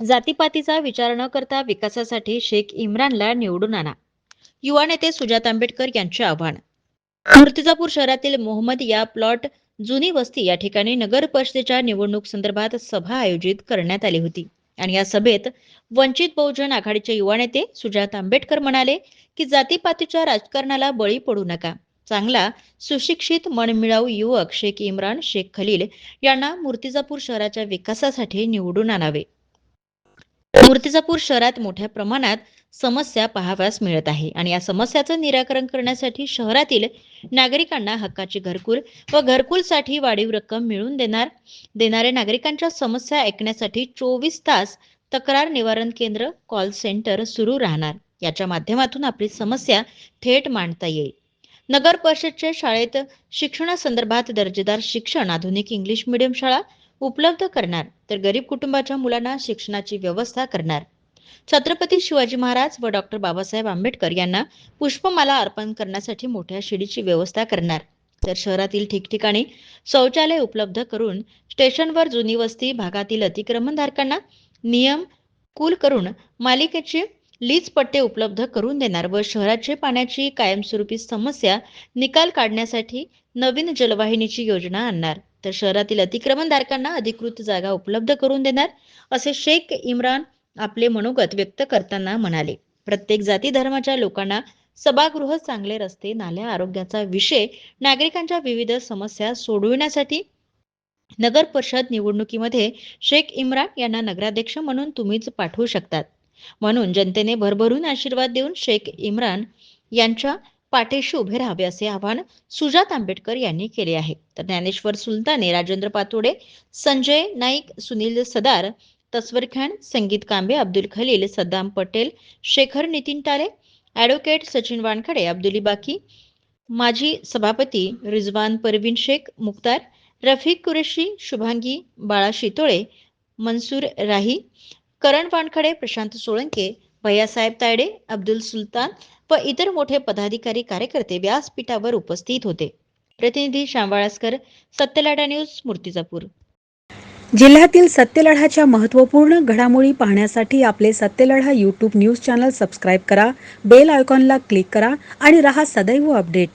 जातीपातीचा विचार न करता विकासासाठी शेख इम्रानला निवडून आणा. युवा नेते सुजात आंबेडकर यांचे आव्हान. मूर्तिजापूर शहरातील मोहम्मद या प्लॉट जुनी वस्ती या ठिकाणी नगर परिषदेच्या निवडणूक संदर्भात सभा आयोजित करण्यात आली होती. आणि या सभेत वंचित बहुजन आघाडीचे युवा नेते सुजात आंबेडकर म्हणाले की जातीपातीच्या राजकारणाला बळी पडू नका. चांगला सुशिक्षित मनमिळाऊ युवक शेख इम्रान शेख खलील यांना मूर्तिजापूर शहराच्या विकासासाठी निवडून आणावे. मूर्तिजापूर शहरात मोठ्या प्रमाणात समस्या पाहाव्यास मिळत आहे. आणि या समस्याचं निराकरण करण्यासाठी शहरातील नागरिकांना हक्काची घरकुल व घरकुलसाठी वाढीव रक्कम मिळवून देणार देणाऱ्या नागरिकांच्या समस्या ऐकण्यासाठी चोवीस तास तक्रार निवारण केंद्र कॉल सेंटर सुरू राहणार. याच्या माध्यमातून आपली समस्या थेट मांडता येईल. नगर परिषदच्या शाळेत शिक्षणासंदर्भात दर्जेदार शिक्षण आधुनिक इंग्लिश मीडियम शाळा उपलब्ध करणार तर गरीब कुटुंबाच्या मुलांना शिक्षणाची व्यवस्था करणार. छत्रपती शिवाजी महाराज व डॉक्टर बाबासाहेब आंबेडकर यांना पुष्पमाला अर्पण करण्यासाठी मोठ्या शिडीची व्यवस्था करणार. तर शहरातील ठिकठिकाणी शौचालय उपलब्ध करून स्टेशनवर जुनी वस्ती भागातील अतिक्रमणधारकांना नियम कूल करून मालिकेचे लीज पट्टे उपलब्ध करून देणार व शहराचे पाण्याची कायमस्वरूपी समस्या निकाल काढण्यासाठी नवीन जलवाहिनीची योजना आणणार. तर शहरातील अतिक्रमणधारकांना अधिकृत जागा उपलब्ध करून देणार असे शेख इम्रान आपले मनोगत व्यक्त करताना म्हणाले. प्रत्येक जाती धर्माच्या लोकांना सभागृह चांगले रस्ते नाल्या आरोग्याचा विषय नागरिकांच्या विविध समस्या सोडविण्यासाठी नगर परिषद निवडणुकीमध्ये शेख इम्रान यांना नगराध्यक्ष म्हणून तुम्हीच पाठवू शकतात. म्हणून जनतेने भरभरून आशीर्वाद देऊन शेख इम्रान यांच्या पाठीशी उभे राहावे असे आवाहन सुजात आंबेडकर यांनी केले आहे. तर ज्ञानेश्वर सुलताने राजेंद्र पातोडे संजय नाईक सुनील सदार तस्वर खान संगीत कांबे अब्दुल खलील सद्दाम पटेल शेखर नितीन टाले ॲडव्होकेट सचिन वानखडे अब्दुली बाकी माजी सभापती रिजवान परवीन शेख मुक्तार रफिक कुरेशी शुभांगी बाळा शितोळे मनसूर राही करण वानखडे प्रशांत सोळंके भैयासाहेब तायडे अब्दुल सुलतान व इतर मोठे पदाधिकारी कार्यकर्ते व्यासपीठावर उपस्थित होते. प्रतिनिधी श्यामवाळासकर सत्यलाडा न्यूज मूर्तिजापूर. जिल्ह्यातील सत्यलढाच्या महत्त्वपूर्ण घडामोडी पाहण्यासाठी आपले Satyaladha YouTube news channel subscribe करा बेल आयकॉनला क्लिक करा आणि रहा सदैव अपडेट.